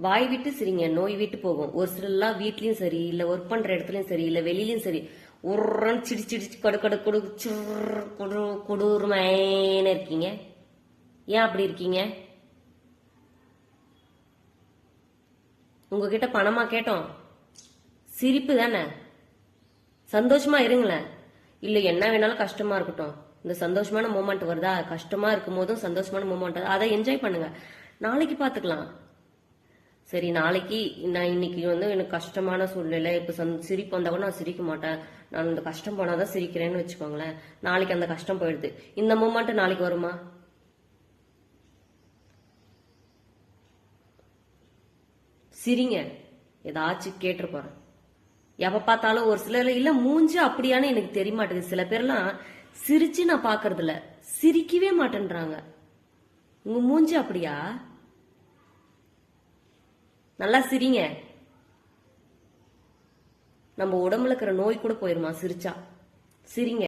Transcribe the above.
வாய் விட்டு சிரிங்க நோய் விட்டு போகும். ஒரு சிலர்லாம் வீட்லயும் சரி இல்ல ஒர்க் பண்ற இடத்துலயும் சரி இல்ல வெளியிலயும் சரி உருன்னு சிடி சிடிச்சு கடு கடு கொடு சுர் குடு குடூர்மைன்னு இருக்கீங்க. ஏன் அப்படி இருக்கீங்க? உங்ககிட்ட பணமா கேட்டோம். சிரிப்பு தானே? சந்தோஷமா இருங்களேன். இல்ல என்ன வேணாலும் கஷ்டமா இருக்கட்டும். இந்த சந்தோஷமான மூமெண்ட் வருதா? கஷ்டமா இருக்கும் போதும் சந்தோஷமான மூமெண்ட் அதை என்ஜாய் பண்ணுங்க. நாளைக்கு பாத்துக்கலாம். சரி நாளைக்கு நான் இன்னைக்கு வந்து எனக்கு கஷ்டமான சூழ்நிலை இப்ப சந்- சிரிப்பு வந்தா கூட நான் சிரிக்க மாட்டேன். நான் இந்த கஷ்டம் போனாதான் சிரிக்கிறேன்னு வச்சுக்கோங்களேன். நாளைக்கு அந்த கஷ்டம் போயிடுது. இந்த மூமெண்ட் நாளைக்கு வருமா? சிரிங்க. ஏதாச்சும் கேட்டு போறேன். எப்ப பார்த்தாலும் ஒரு சிலர் இல்ல மூஞ்சி அப்படியான்னு எனக்கு தெரிய மாட்டேங்குது சில பேர்லாம் சிரிச்சு நான் பாக்குறது இல்ல சிரிக்கவே மாட்டேன்றாங்க. உங்க மூஞ்சி அப்படியா? நல்லா சிரிங்க. நம்ம உடம்புல இருக்கிற நோய் கூட போயிருமா சிரிச்சா? சிரிங்க.